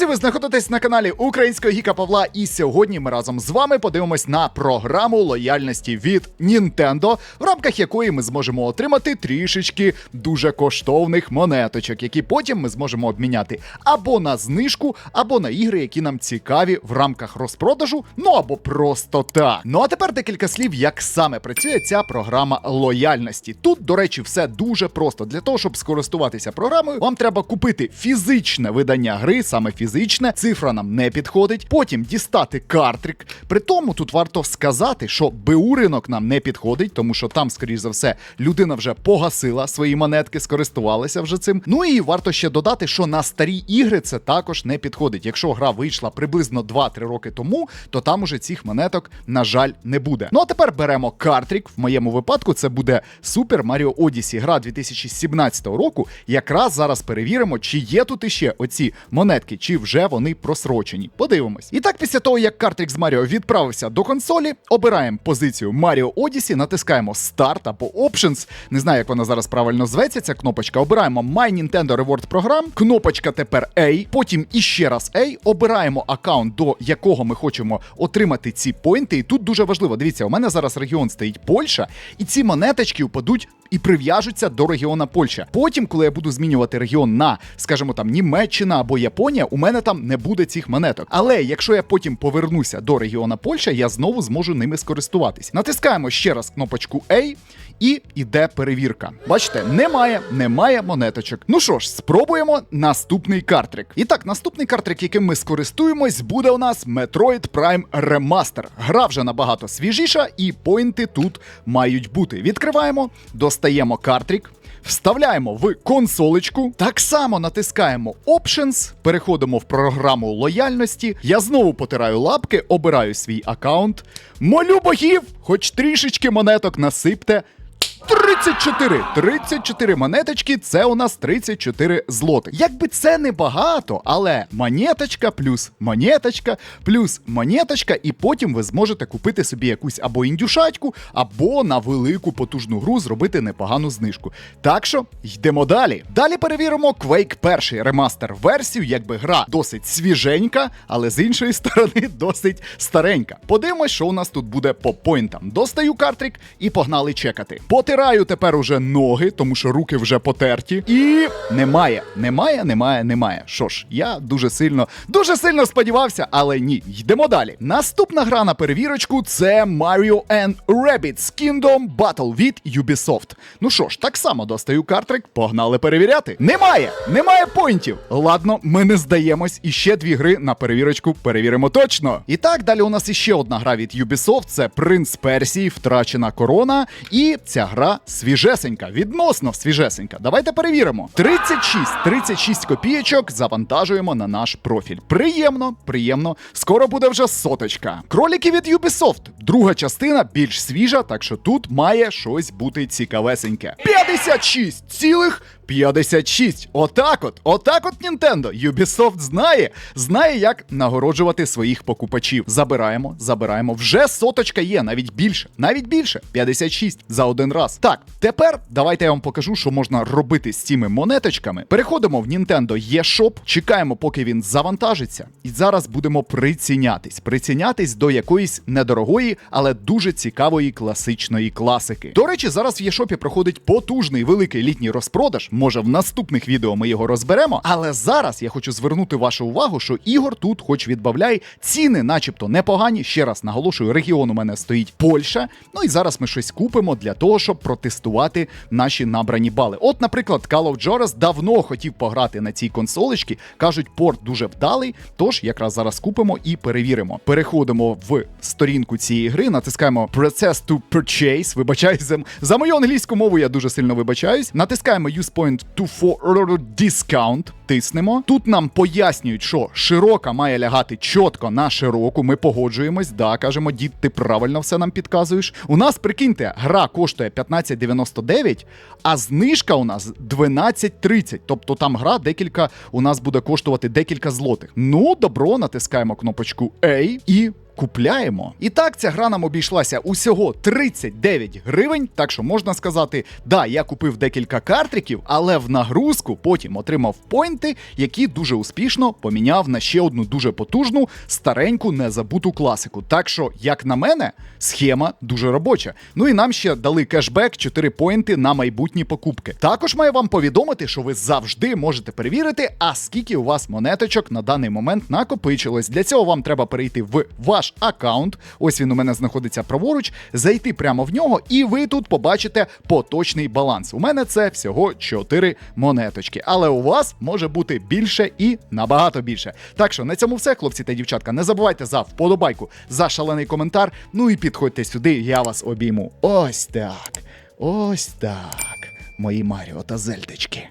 Друзі, ви знаходитесь на каналі Українського Гіка Павла, і сьогодні ми разом з вами подивимось на програму лояльності від Nintendo, в рамках якої ми зможемо отримати трішечки дуже коштовних монеточок, які потім ми зможемо обміняти або на знижку, або на ігри, які нам цікаві в рамках розпродажу, ну або просто так. Ну а тепер декілька слів, як саме працює ця програма лояльності. Тут, до речі, все дуже просто. Для того, щоб скористуватися програмою, вам треба купити фізичне видання гри, саме фізичне, цифра нам не підходить. Потім дістати картрик. При тому тут варто сказати, що БУ ринок нам не підходить, тому що там, скоріш за все, людина вже погасила свої монетки, скористувалася вже цим. Ну і варто ще додати, що на старі ігри це також не підходить. Якщо гра вийшла приблизно 2-3 роки тому, то там уже цих монеток, на жаль, не буде. Ну а тепер беремо картрик. В моєму випадку це буде Super Mario Odyssey, гра 2017 року. Якраз зараз перевіримо, чи є тут іще оці монетки, чи вже вони просрочені. Подивимось. І так, після того, як картрик з Маріо відправився до консолі, обираємо позицію Mario Odyssey, натискаємо Start або Options. Не знаю, як вона зараз правильно зветься. Ця кнопочка. Обираємо My Nintendo Reward Program. Кнопочка тепер A, потім іще раз A. Обираємо аккаунт, до якого ми хочемо отримати ці поінти. І тут дуже важливо. Дивіться, у мене зараз регіон стоїть Польща, і ці монеточки впадуть і прив'яжуться до регіона Польща. Потім, коли я буду змінювати регіон на, скажімо там, Німеччина або Японія, у мене там не буде цих монеток. Але якщо я потім повернуся до регіона Польща, я знову зможу ними скористуватись. Натискаємо ще раз кнопочку A. І іде перевірка. Бачите, немає, немає монеточок. Ну що ж, спробуємо наступний картрик. І так, наступний картрик, яким ми скористуємось, буде у нас Metroid Prime Remaster. Гра вже набагато свіжіша, і поінти тут мають бути. Відкриваємо, достаємо картрик. Вставляємо в консолечку, так само натискаємо Options, переходимо в програму лояльності. Я знову потираю лапки, обираю свій аккаунт. Молю богів, хоч трішечки монеток насипте. 34! 34 монеточки це у нас 34 злотих. Якби це не багато, але монеточка плюс монеточка плюс монеточка, і потім ви зможете купити собі якусь або індюшатьку, або на велику потужну гру зробити непогану знижку. Так що йдемо далі. Далі перевіримо Quake перший ремастер версію, якби гра досить свіженька, але з іншої сторони досить старенька. Подивимось, що у нас тут буде по поінтам. Достаю картрик і погнали чекати. Потираю тепер уже ноги, тому що руки вже потерті. І немає, немає, немає, немає. Що ж, я дуже сильно, дуже сильно сподівався, але ні. Йдемо далі. Наступна гра на перевірочку це Mario and Rabbids Kingdom Battle від Ubisoft. Ну що ж, так само достаю картрик, погнали перевіряти. Немає, немає поінтів. Ладно, ми не здаємось. І ще дві гри на перевірочку перевіримо точно. І так, далі у нас іще одна гра від Ubisoft, це Принц Персії, втрачена корона. І ця гра свіжесенька, відносно свіжесенька. Давайте перевіримо. 36, 36 копійочок завантажуємо на наш профіль. Приємно, приємно. Скоро буде вже соточка. Кроліки від Ubisoft. Друга частина більш свіжа, так що тут має щось бути цікавесеньке. 56 цілих 56. Отак от, отак от Nintendo. Ubisoft знає, знає, як нагороджувати своїх покупачів. Забираємо, забираємо. Вже соточка є, навіть більше, навіть більше. 56 за один раз. Так, тепер давайте я вам покажу, що можна робити з цими монеточками. Переходимо в Nintendo eShop, чекаємо, поки він завантажиться, і зараз будемо прицінятись. Прицінятись до якоїсь недорогої, але дуже цікавої класичної класики. До речі, зараз в eShop проходить потужний великий літній розпродаж. Може, в наступних відео ми його розберемо. Але зараз я хочу звернути вашу увагу, що ігор тут, хоч відбавляй, ціни, начебто, непогані. Ще раз наголошую, регіон у мене стоїть Польща. Ну і зараз ми щось купимо для того, щоб протестувати наші набрані бали. От, наприклад, Call of Juarez давно хотів пограти на цій консолечці. кажуть, порт дуже вдалий. Тож якраз зараз купимо і перевіримо. Переходимо в сторінку цієї гри, натискаємо Process to Purchase. Вибачаюсь за мою англійську мову. Я дуже сильно вибачаюсь. Натискаємо Use Point to for Discount. Тиснемо. Тут нам пояснюють, що широка має лягати чітко на широку. Ми погоджуємось. Да, кажемо, дід, ти правильно все нам підказуєш. У нас, прикиньте, гра коштує 15,99, а знижка у нас 12,30. Тобто там гра декілька у нас буде коштувати декілька злотих. Ну, добро, натискаємо кнопочку A і купляємо. І так, ця гра нам обійшлася усього 39 гривень, так що можна сказати, да, я купив декілька картриків, але в нагрузку потім отримав поінти, які дуже успішно поміняв на ще одну дуже потужну, стареньку, незабуту класику. Так що, як на мене, схема дуже робоча. Ну і нам ще дали кешбек 4 поінти на майбутні покупки. Також маю вам повідомити, що ви завжди можете перевірити, а скільки у вас монеточок на даний момент накопичилось. Для цього вам треба перейти в ваш аккаунт. Ось він у мене знаходиться праворуч, зайти прямо в нього, і ви тут побачите поточний баланс. У мене це всього 4 монеточки, але у вас може бути більше і набагато більше. Так що на цьому все, хлопці та дівчатка. Не забувайте за вподобайку, за шалений коментар. Ну і підходьте сюди, я вас обійму. Ось так. Ось так. Мої Маріо та Зельдочки.